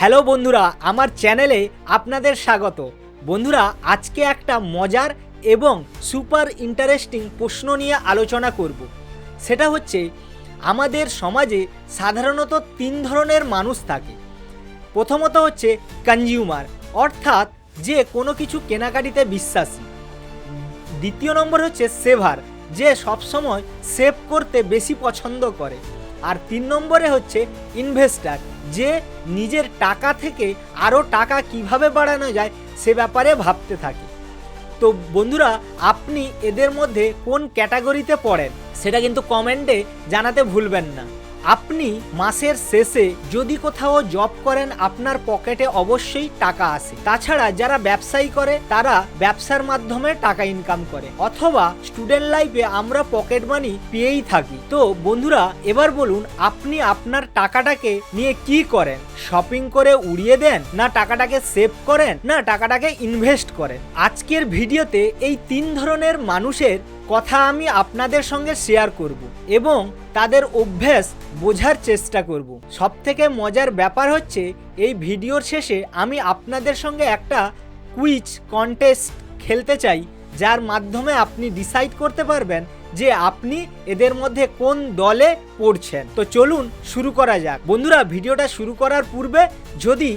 Hello বন্ধুরা, আমার চ্যানেলে আপনাদের স্বাগত। বন্ধুরা, আজকে একটা মজার এবং সুপার ইন্টারেস্টিং প্রশ্ন নিয়ে আলোচনা করব। সেটা হচ্ছে, আমাদের সমাজে সাধারণত তিন ধরনের মানুষ থাকে। প্রথমত হচ্ছে কনজিউমার অর্থাৎ যে কোনো কিছু কেনাকাটিতে বিশ্বাসী। দ্বিতীয় নম্বর হচ্ছে সেভার যে সবসময় সেভ করতে বেশি পছন্দ করে। আর তিন নম্বরে হচ্ছে ইনভেস্টার যে নিজের টাকা থেকে আরও টাকা কীভাবে বাড়ানো যায় সে ব্যাপারে ভাবতে থাকে। তো বন্ধুরা, আপনি এদের মধ্যে কোন ক্যাটাগরিতে পড়েন, সেটা কিন্তু কমেন্টে জানাতে ভুলবেন না। আপনি মাসের শেষে যদি কোথাও জব করেন, আপনার পকেটে অবশ্যই টাকা আসে তাছাড়া যারা ব্যবসায়ী করে, তারা ব্যবসার মাধ্যমে টাকা ইনকাম করে। অথবা স্টুডেন্ট লাইফে আমরা পকেট মানি পেয়েই থাকি। তো বন্ধুরা, এবার বলুন, আপনি আপনার টাকাটাকে নিয়ে কি করেন? শপিং করে উড়িয়ে দেন, না টাকাটাকে সেভ করেন, না টাকাটাকে ইনভেস্ট করেন? আজকের ভিডিওতে এই তিন ধরনের মানুষের কথা আমি আপনাদের সঙ্গে শেয়ার করব এবং তাদের অভ্যাস বোঝার চেষ্টা করব। সব থেকে মজার ব্যাপার হচ্ছে, এই ভিডিওর শেষে আমি আপনাদের সঙ্গে একটা কুইজ কন্টেস্ট খেলতে চাই, যার মাধ্যমে আপনি ডিসাইড করতে পারবেন যে আপনি এদের মধ্যে কোন দলে পড়ছেন। তো চলুন শুরু করা যাক। বন্ধুরা, ভিডিওটা শুরু করার পূর্বে যদি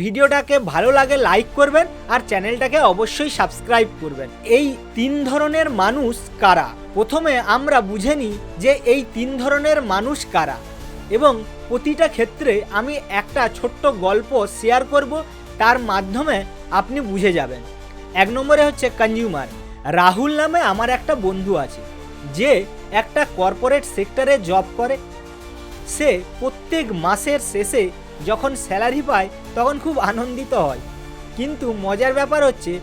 ভিডিওটাকে ভালো লাগে লাইক করবেন আর চ্যানেলটাকে অবশ্যই সাবস্ক্রাইব করবেন। এই তিন ধরনের মানুষ কারা? প্রথমে আমরা বুঝে নিই যে এই তিন ধরনের মানুষ কারা। এবং প্রতিটা ক্ষেত্রে আমি একটা ছোট্ট গল্প শেয়ার করব, তার মাধ্যমে আপনি বুঝে যাবেন। এক নম্বরে হচ্ছে কনজিউমার রাহুল নামে আমার একটা বন্ধু আছে, যে একটা কর্পোরেট সেক্টরে জব করে। সে প্রত্যেক মাসের শেষে যখন স্যালারি পায়, তখন খুব আনন্দিত হয়। কিন্তু মজার ব্যাপার হচ্ছে,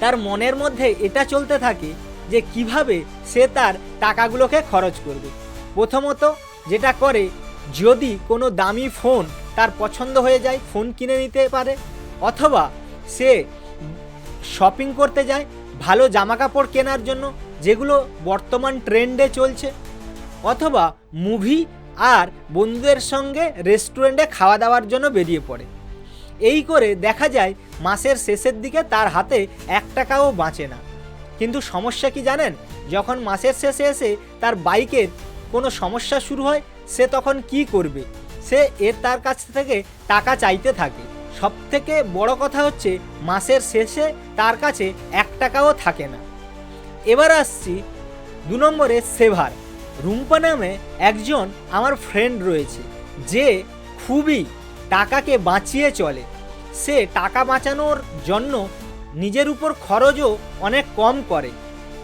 তার মনের মধ্যে এটা চলতে থাকে যে কীভাবে সে তার টাকাগুলোকে খরচ করবে। প্রথমত যেটা করে, যদি কোনো দামি ফোন তার পছন্দ হয়ে যায়, ফোন কিনে নিতে পারে, অথবা সে শপিং করতে যায়, ভালো জামা কাপড় কেনার জন্য, যেগুলো বর্তমান ট্রেন্ডে চলছে, অথবা মুভি আর বন্ধুদের সঙ্গে রেস্টুরেন্টে খাওয়া দাওয়ার জন্য বেরিয়ে পড়ে। এই করে দেখা যায়, মাসের শেষের দিকে তার হাতে এক টাকাও বাঁচে না। কিন্তু সমস্যা কি জানেন? যখন মাসের শেষে এসে তার বাইকের কোনো সমস্যা শুরু হয়, সে তখন কি করবে? সে এর তার কাছ থেকে টাকা চাইতে থাকে। সব থেকে বড় কথা হচ্ছে, মাসের শেষে তার কাছে এক টাকাও থাকে না। এবার আসছি দু নম্বরে সেভার। রুম্পা নামে একজন আমার ফ্রেন্ড রয়েছে, যে খুবই টাকাকে বাঁচিয়ে চলে। সে টাকা বাঁচানোর জন্য নিজের উপর খরচও অনেক কম করে।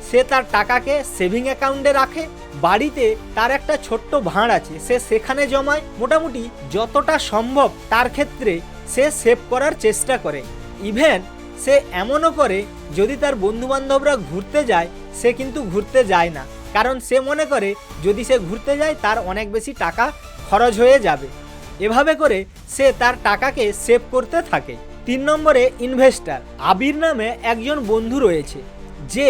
সে তার টাকাকে সেভিং অ্যাকাউন্টে রাখে, বাড়িতে তার একটা ছোট্ট ভাঁড় আছে, সে সেখানে জমায়, মোটামুটি যতটা সম্ভব তার ক্ষেত্রে সে সেভ করার চেষ্টা করে। ইভেন সে এমনও করে, যদি তার বন্ধুবান্ধবরা ঘুরতে যায়, সে কিন্তু ঘুরতে যায় না। কারণ সে মনে করে যদি সে ঘুরতে যায়, তার অনেক বেশি টাকা খরচ হয়ে যাবে। এভাবে করে সে তার টাকাকে সেভ করতে থাকে। তিন নম্বরে ইনভেস্টার। আবির নামে একজন বন্ধু রয়েছে, যে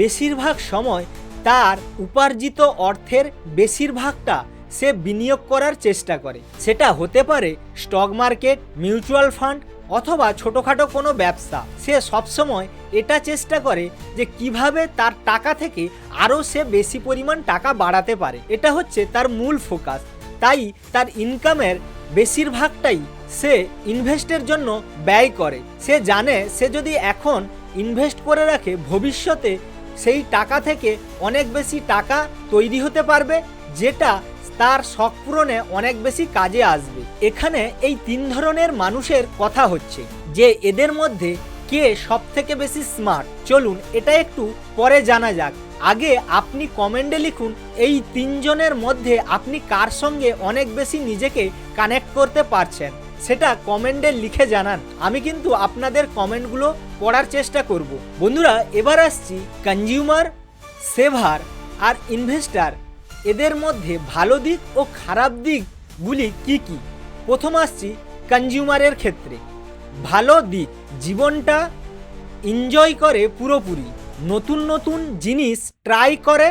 বেশিরভাগ সময় তার উপার্জিত অর্থের বেশিরভাগটা সে বিনিয়োগ করার চেষ্টা করে। সেটা হতে পারে স্টক মার্কেট, মিউচুয়াল ফান্ড অথবা ছোটোখাটো কোনো ব্যবসা, সে সবসময় এটা চেষ্টা করে যে কীভাবে তার টাকা থেকে আরও সে বেশি পরিমাণ টাকা বাড়াতে পারে। এটা হচ্ছে তার মূল ফোকাস। তাই তার ইনকামের বেশিরভাগটাই সে ইনভেস্টের জন্য ব্যয় করে। সে জানে, সে যদি এখন ইনভেস্ট করে রাখে, ভবিষ্যতে সেই টাকা থেকে অনেক বেশি টাকা তৈরি হতে পারবে, যেটা তার শখ পূরণে অনেক বেশি কাজে আসবে। এখানে এই তিন ধরনের মানুষের কথা হচ্ছে, যে এদের মধ্যে কে সব থেকে বেশি স্মার্ট চলুন, এটা একটু পরে জানা যাক। আগে আপনি কমেন্টে লিখুন, এই তিনজনের মধ্যে আপনি কার সঙ্গে অনেক বেশি নিজেকে কানেক্ট করতে পারছেন? সেটা কমেন্টে লিখে জানান। আমি কিন্তু আপনাদের কমেন্টগুলো পড়ার চেষ্টা করব। বন্ধুরা, এবার আসছি কনজিউমার সেভার আর ইনভেস্টার এদের মধ্যে ভালো দিক ও খারাপ দিকগুলি কি কি? প্রথম আসছি কনজিউমারের ক্ষেত্রে। ভালো দিক, জীবনটা এনজয় করে পুরোপুরি, নতুন নতুন জিনিস ট্রাই করে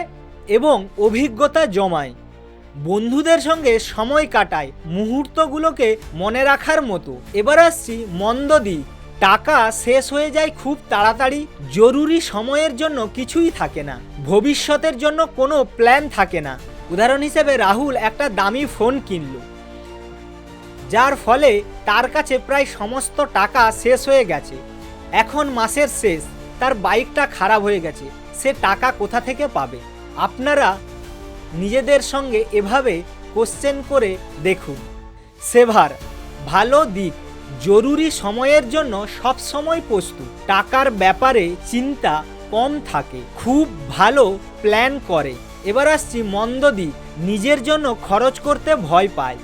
এবং অভিজ্ঞতা জমায়। বন্ধুদের সঙ্গে সময় কাটায়, মুহূর্তগুলোকে মনে রাখার মতো। এবার আসছি মন্দ দিক টাকা শেষ হয়ে যায় খুব তাড়াতাড়ি, জরুরি সময়ের জন্য কিছুই থাকে না, ভবিষ্যতের জন্য কোনো প্ল্যান থাকে না। উদাহরণ হিসেবে রাহুল একটা দামি ফোন কিনল, যার ফলে তার কাছে প্রায় সমস্ত টাকা শেষ হয়ে গেছে। এখন মাসের শেষ, তার বাইকটা খারাপ হয়ে গেছে, সে টাকা কোথা থেকে পাবে? আপনারা নিজেদের সঙ্গে এভাবে কোশ্চেন করে দেখুন। সেভার, ভালো দিক। জরুরি সময়ের জন্য সব সময় প্রস্তুত। টাকার ব্যাপারে চিন্তা কম থাকে, খুব ভালো প্ল্যান করে। এবার আসছি মন্দ দিক, নিজের জন্য খরচ করতে ভয় পায়।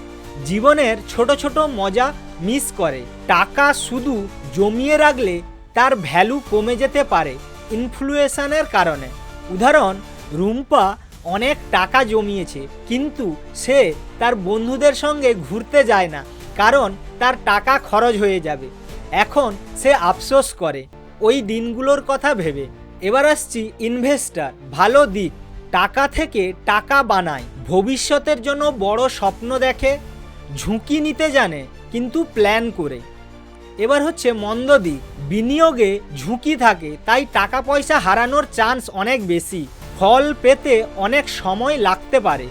জীবনের ছোট ছোট মজা মিস করে। টাকা শুধু জমিয়ে রাখলে তার ভ্যালু কমে যেতে পারে ইনফ্লুয়েশনের কারণে। উদাহরণ, রুম্পা অনেক টাকা জমিয়েছে, কিন্তু সে তার বন্ধুদের সঙ্গে ঘুরতে যায় না। কারণ তার টাকা খরচ হয়ে যাবে। এখন সে আফসোস করে। ওই দিনগুলোর কথা ভেবে। এবার আসছি ইনভেস্টার ভালো দিক। টাকা থেকে টাকা বানায়। ভবিষ্যতের জন্য বড় স্বপ্ন দেখে। ঝুঁকি নিতে জানে, কিন্তু প্ল্যান করে। এবার হচ্ছে মন্দ দিক। বিনিয়োগে ঝুঁকি থাকে, তাই টাকা পয়সা হারানোর চান্স অনেক বেশি। ফল পেতে অনেক সময় লাগতে পারে।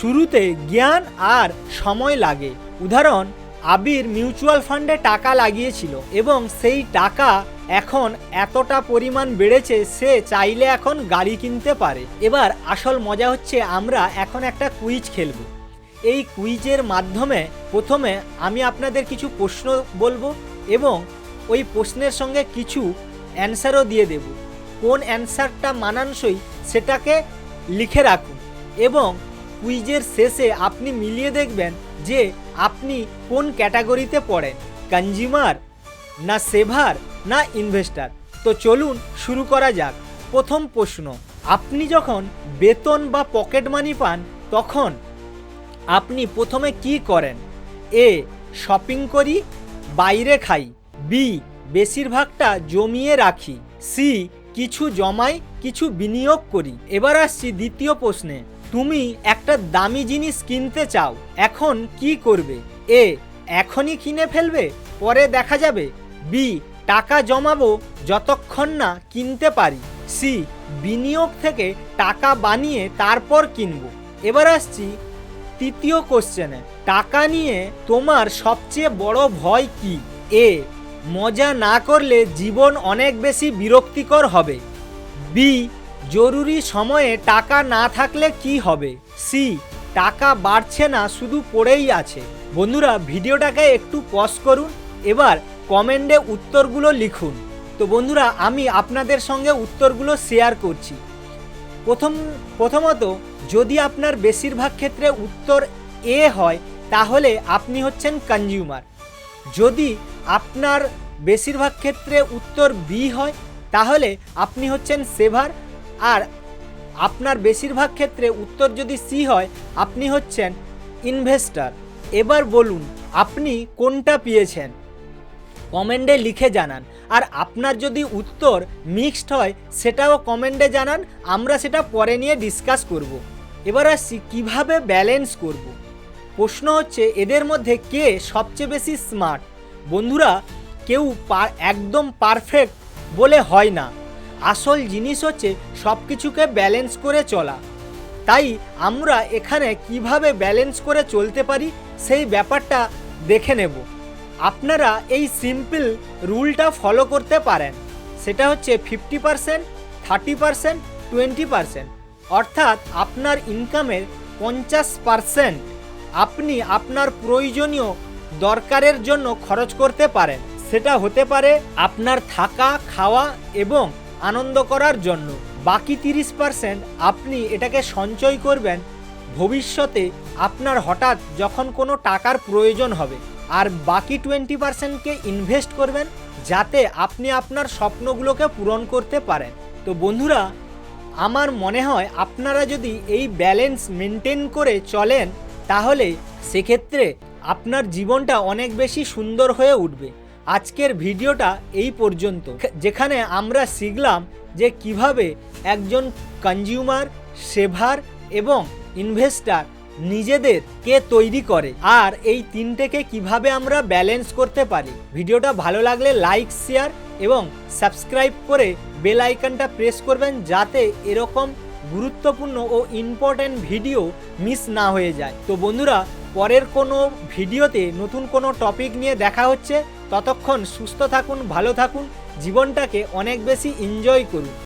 শুরুতে জ্ঞান আর সময় লাগে। উদাহরণ, আবির মিউচুয়াল ফান্ডে টাকা লাগিয়েছিল এবং সেই টাকা এখন এতটা পরিমাণ বেড়েছে সে চাইলে এখন গাড়ি কিনতে পারে। এবার আসল মজা হচ্ছে আমরা এখন একটা কুইজ খেলব। এই কুইজের মাধ্যমে প্রথমে আমি আপনাদের কিছু প্রশ্ন বলব এবং ওই প্রশ্নের সঙ্গে কিছু অ্যান্সারও দিয়ে দেব। কোন অ্যান্সারটা মানানসই সেটাকে লিখে রাখুন এবং কুইজের শেষে আপনি মিলিয়ে দেখবেন যে আপনি কোন ক্যাটাগরিতে পড়েন কনজিউমার না সেভার না ইনভেস্টার তো চলুন শুরু করা যাক। প্রথম প্রশ্ন, আপনি যখন বেতন বা পকেট মানি পান, তখন আপনি প্রথমে কি করেন? এ শপিং করি, বাইরে খাই। বি, বেশিরভাগটা জমিয়ে রাখি। সি, কিছু জমাই, কিছু বিনিয়োগ করি। এবার আসছি দ্বিতীয় প্রশ্নে। তুমি একটা দামি জিনিস কিনতে চাও, এখন কি করবে? এ, এখনই কিনে ফেলবে, পরে দেখা যাবে। বি, টাকা জমাবো যতক্ষণ না কিনতে পারি। সি, বিনিয়োগ থেকে টাকা বানিয়ে তারপর কিনবো। এবার আসছি তৃতীয় কোশ্চেনে টাকা নিয়ে তোমার সবচেয়ে বড় ভয় কি? এ, মজা না করলে জীবন অনেক বেশি বিরক্তিকর হবে। বি জরুরি সময়ে টাকা না থাকলে কি হবে? সি টাকা বাড়ছে না, শুধু পড়েই আছে। বন্ধুরা, ভিডিওটাকে একটু পজ করুন, এবার কমেন্টে উত্তরগুলো লিখুন। তো বন্ধুরা, আমি আপনাদের সঙ্গে উত্তরগুলো শেয়ার করছি। প্রথম, প্রথমত, যদি আপনার বেশিরভাগ ক্ষেত্রে উত্তর এ হয়, তাহলে আপনি হচ্ছেন কনজিউমার যদি আপনার বেশিরভাগ ক্ষেত্রে উত্তর বি হয়, তাহলে আপনি হচ্ছেন সেভার আর আপনার বেশিরভাগ ক্ষেত্রে উত্তর যদি সি হয়, আপনি হচ্ছেন ইনভেস্টার এবার বলুন, আপনি কোনটা পেয়েছেন? কমেন্টে লিখে জানান। আর আপনার যদি উত্তর মিক্সড হয়, সেটাও কমেন্টে জানান, আমরা সেটা পরে নিয়ে ডিসকাস করব। এবার আসছি, কীভাবে ব্যালেন্স করব। প্রশ্ন হচ্ছে, এদের মধ্যে কে সবচেয়ে বেশি স্মার্ট বন্ধুরা, কেউ একদম পারফেক্ট বলে হয় না। আসল জিনিস হচ্ছে সব কিছুকে ব্যালেন্স করে চলা। তাই আমরা এখানে কীভাবে ব্যালেন্স করে চলতে পারি সেই ব্যাপারটা দেখে নেব। আপনারা এই সিম্পল রুলটা ফলো করতে পারেন। সেটা হচ্ছে fifty percent thirty percent twenty percent অর্থাৎ আপনার ইনকামের পঞ্চাশ পারসেন্ট আপনি আপনার প্রয়োজনীয় দরকারের জন্য খরচ করতে পারেন। সেটা হতে পারে আপনার থাকা, খাওয়া এবং আনন্দ করার জন্য। বাকি তিরিশ পারসেন্ট আপনি এটাকে সঞ্চয় করবেন। ভবিষ্যতে আপনার হঠাৎ যখন কোনো টাকার প্রয়োজন হবে, আর বাকি টোয়েন্টি পার্সেন্টকে ইনভেস্ট করবেন, যাতে আপনি আপনার স্বপ্নগুলোকে পূরণ করতে পারেন। তো বন্ধুরা, আমার মনে হয় আপনারা যদি এই ব্যালেন্স মেনটেন করে চলেন, তাহলে সেক্ষেত্রে আপনার জীবনটা অনেক বেশি সুন্দর হয়ে উঠবে। আজকের ভিডিওটা এই পর্যন্ত। যেখানে আমরা শিখলাম যে কীভাবে একজন কনজিউমার সেভার এবং ইনভেস্টার নিজেদের কে তৈরি করে আর এই তিনটেকে কীভাবে আমরা ব্যালেন্স করতে পারি। ভিডিওটা ভালো লাগলে লাইক শেয়ার এবং সাবস্ক্রাইব করে বেল আইকনটা প্রেস করবেন যাতে এরকম গুরুত্বপূর্ণ ও ইম্পর্ট্যান্ট ভিডিও মিস না হয়ে যায়। তো বন্ধুরা পরের কোনো ভিডিওতে নতুন কোনো টপিক নিয়ে দেখা হচ্ছে, ততক্ষণ সুস্থ থাকুন, ভালো থাকুন, জীবনটাকে অনেক বেশি এনজয় করুন।